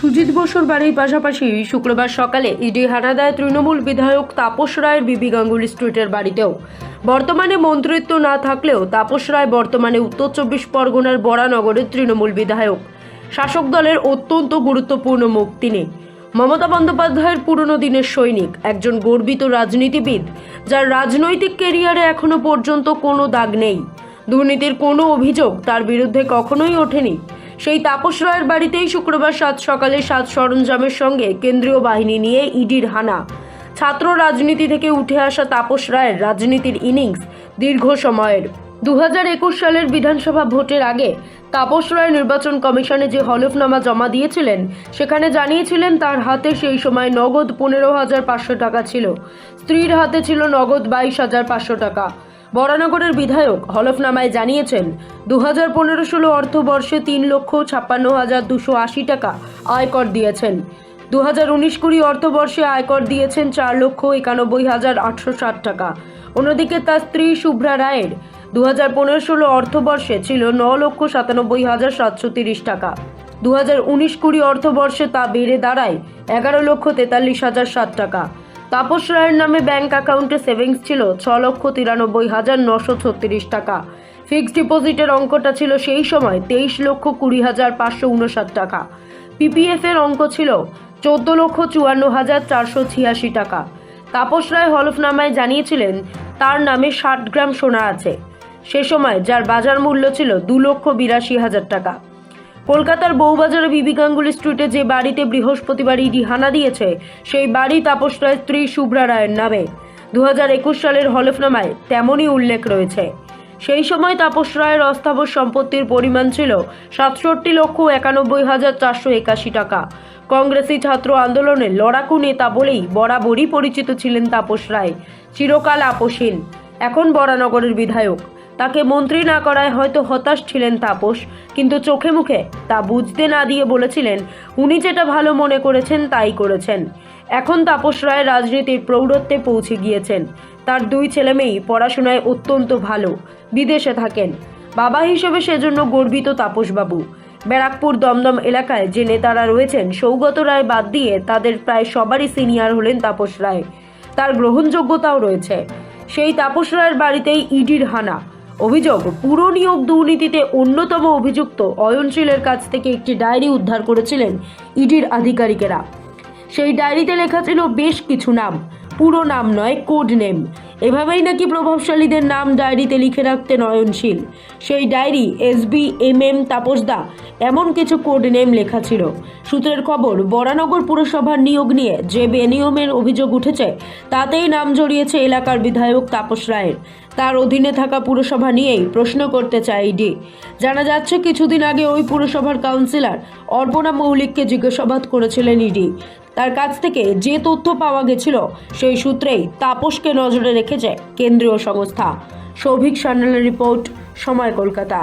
সুজিত বসুর বাড়ির পাশাপাশি শুক্রবার সকালে ইডি হানা দেয় তৃণমূল বিধায়ক তাপস রায়ের বিবি গাঙ্গুলি স্ট্রিটের বাড়িতেও। বর্তমানে মন্ত্রিত্ব না থাকলেও তাপস রায় বর্তমানে উত্তর চব্বিশ পরগনার বরানগরের তৃণমূল বিধায়ক। শাসক দলের অত্যন্ত গুরুত্বপূর্ণ মুখ তিনি। মমতা বন্দ্যোপাধ্যায়ের পুরনো দিনের সৈনিক, একজন গর্বিত রাজনীতিবিদ, যার রাজনৈতিক কেরিয়ারে এখনও পর্যন্ত কোনো দাগ নেই। দুর্নীতির কোনো অভিযোগ তার বিরুদ্ধে কখনোই ওঠেনি। সেই তাপস রায়ের বাড়িতেই শুক্রবার সাত সকালে সাত সরঞ্জামের সঙ্গে কেন্দ্রীয় বাহিনী নিয়ে ইডির হানা। ছাত্র রাজনীতি থেকে উঠে আসা তাপস রায়ের রাজনীতির ইনিংস দীর্ঘ সময়ের। দু সালের বিধানসভা ভোটের আগে তাপস রায় নির্বাচন কমিশনে যে হলফনামা জমা দিয়েছিলেন, সেখানে জানিয়েছিলেন তার হাতে সেই সময় নগদ পনেরো হাজার পাঁচশো টাকা ছিল। স্ত্রীর হাতে ছিল নগদ বাইশ হাজার পাঁচশো টাকা। বরানগরের বিধায়ক হলফনামায় জানিয়েছেন দু হাজার পনেরো ষোলো অর্থবর্ষে তিন লক্ষ ছাপ্পান্ন হাজার দুশো আশি টাকা আয়কর দিয়েছেন। দু হাজার উনিশ কুড়ি অর্থবর্ষে আয়কর দিয়েছেন চার লক্ষ একানব্বই হাজার আটশো ষাট টাকা। অন্যদিকে তার স্ত্রী শুভ্রা রায়ের দু হাজার পনেরো ষোলো অর্থবর্ষে ছিল ন লক্ষ সাতানব্বই হাজার সাতশো তিরিশ টাকা। দু হাজার উনিশ কুড়ি অর্থবর্ষে তা বেড়ে দাঁড়ায় এগারো লক্ষ তেতাল্লিশ হাজার সাত টাকা। তাপস রায়ের নামে ব্যাংক অ্যাকাউন্টে সেভিংস ছিল ছ লক্ষ তিরানব্বই হাজার নশো ছত্রিশ টাকা। ফিক্সড ডিপোজিটের অঙ্কটা ছিল সেই সময় তেইশ লক্ষ কুড়ি হাজার পাঁচশো উনষাট টাকা। পিপিএফ এর অঙ্ক ছিল চোদ্দ লক্ষ চুয়ান্ন হাজার চারশো ছিয়াশি টাকা। তাপস রায় হলফনামায় জানিয়েছিলেন, তার নামে ষাট গ্রাম সোনা আছে। সে সময় যার বাজার মূল্য ছিল দু লক্ষ বিরাশি হাজার টাকা। কলকাতার বউবাজারে বিবি গাঙ্গুলি স্ট্রিটে যে বাড়িতে বৃহস্পতিবার ইডি হানা দিয়েছে, সেই বাড়ি তাপস রায়ের স্ত্রী শুভ্রা রায়ের নামে। দুহাজার একুশ সালের হলফনামায় তেমনই উল্লেখ রয়েছে। সেই সময় তাপস রায়ের অস্থাবর সম্পত্তির পরিমাণ ছিল সাতষট্টি লক্ষ একানব্বই হাজার চারশো একাশি টাকা। কংগ্রেসি ছাত্র আন্দোলনের লড়াকু নেতা বলেই বরাবরই পরিচিত ছিলেন তাপস রায়। চিরকাল আপোষহীন এখন বরানগরের বিধায়ক। তাকে মন্ত্রী না করায় হয়তো হতাশ ছিলেন তাপস, কিন্তু চোখে মুখে তা বুঝতে না দিয়ে বলেছিলেন, উনি যেটা ভালো মনে করেছেন তাই করেছেন। এখন তাপস রায় রাজনীতির প্রৌঢ়ত্বে পৌঁছে গিয়েছেন। তার দুই ছেলেমেয়েই পড়াশোনায় অত্যন্ত ভালো, বিদেশে থাকেন। বাবা হিসেবে সেজন্য গর্বিত তাপসবাবু। ব্যারাকপুর দমদম এলাকায় যে নেতারা রয়েছেন, সৌগত রায় বাদ দিয়ে তাদের প্রায় সবারই সিনিয়র হলেন তাপস রায়। তার গ্রহণযোগ্যতাও রয়েছে। সেই তাপস রায়ের বাড়িতেই ইডির হানা। অভিযোগ, পুরো নিয়োগ দুর্নীতিতে অন্যতম অভিযুক্ত অয়নশীলের কাছ থেকে একটি ডায়েরি উদ্ধার করেছিলেন ইডির আধিকারিকেরা। সেই ডায়েরিতে লেখা ছিল বেশ কিছু নাম। পুরো নাম নয় কোড নেম এভাবেই নাকি প্রভাবশালীদের নাম ডায়েরিতে লিখে রাখতে নয়নশীল সেই ডায়েরি এসবি এম এম তাপসদা এমন কিছু কোড নেম লেখা ছিল। সূত্রের খবর, বরানগর পুরসভার নিয়োগ নিয়ে যে বেনিয়মের অভিযোগ উঠেছে, তাতেই নাম জড়িয়েছে এলাকার বিধায়ক তাপস রায়ের। তার অধীনে থাকা পুরসভা নিয়েই প্রশ্ন করতে চায় ইডি। জানা যাচ্ছে, কিছুদিন আগে ওই পুরসভার কাউন্সিলর অর্পণা মৌলিককে জিজ্ঞাসাবাদ করেছিলেন ইডি। তার কাছ থেকে যে তথ্য পাওয়া গেছিল সেই সূত্রেই তাপসকে নজরে রেখেছে কেন্দ্রীয় সংস্থা। সৌভিক সান্যালের রিপোর্ট সময় কলকাতা।